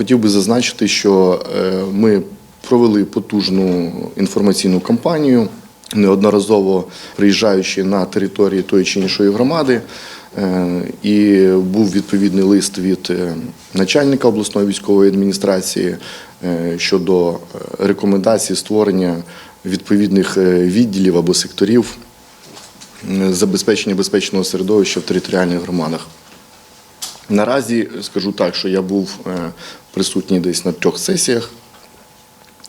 хотів би зазначити, що е, ми провели потужну інформаційну кампанію, неодноразово приїжджаючи на території тої чи іншої громади. Е, І був відповідний лист від е, начальника обласної військової адміністрації щодо рекомендацій створення відповідних відділів або секторів забезпечення безпечного середовища в територіальних громадах. Наразі скажу так, що я був е, присутній десь на трьох сесіях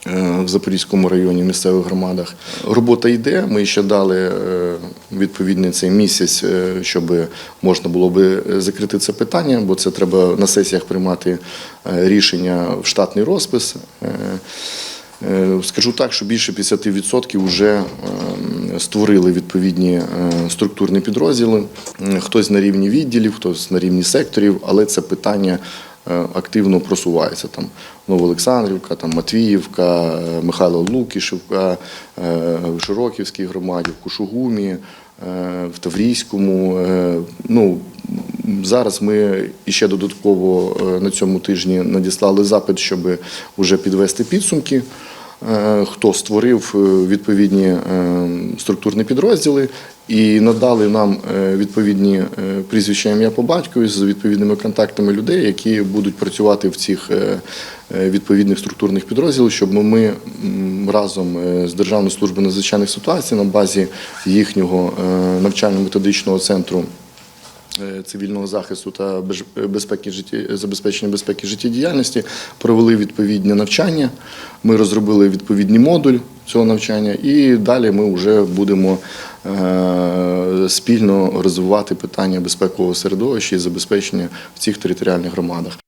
е, в Запорізькому районі, місцевих громадах. Робота йде. Ми ще дали е, відповідний цей місяць, щоб можна було би закрити це питання, бо це треба на сесіях приймати рішення в штатний розпис. Скажу так, що більше 50% вже створили відповідні е, структурні підрозділи. Хтось на рівні відділів, хтось на рівні секторів, але це питання е, активно просувається. Там Новоолександрівка, там Матвіївка, е, Михайло Лукішівка, е, в Широківській громаді, в Кушугумі, в Таврійському. Ну, Зараз ми іще додатково на цьому тижні надіслали запит, щоб вже підвести підсумки. Е, Хто створив е, відповідні е, структурні підрозділи і надали нам відповідні прізвища ім'я по батькові з відповідними контактами людей, які будуть працювати в цих відповідних структурних підрозділах, щоб ми разом з Державною службою надзвичайних ситуацій на базі їхнього навчально-методичного центру цивільного захисту та безпеки житті, забезпечення безпеки життєдіяльності провели відповідні навчання. Ми розробили відповідний модуль цього навчання, і далі ми вже будемо е, спільно розвивати питання безпекового середовища і забезпечення в цих територіальних громадах.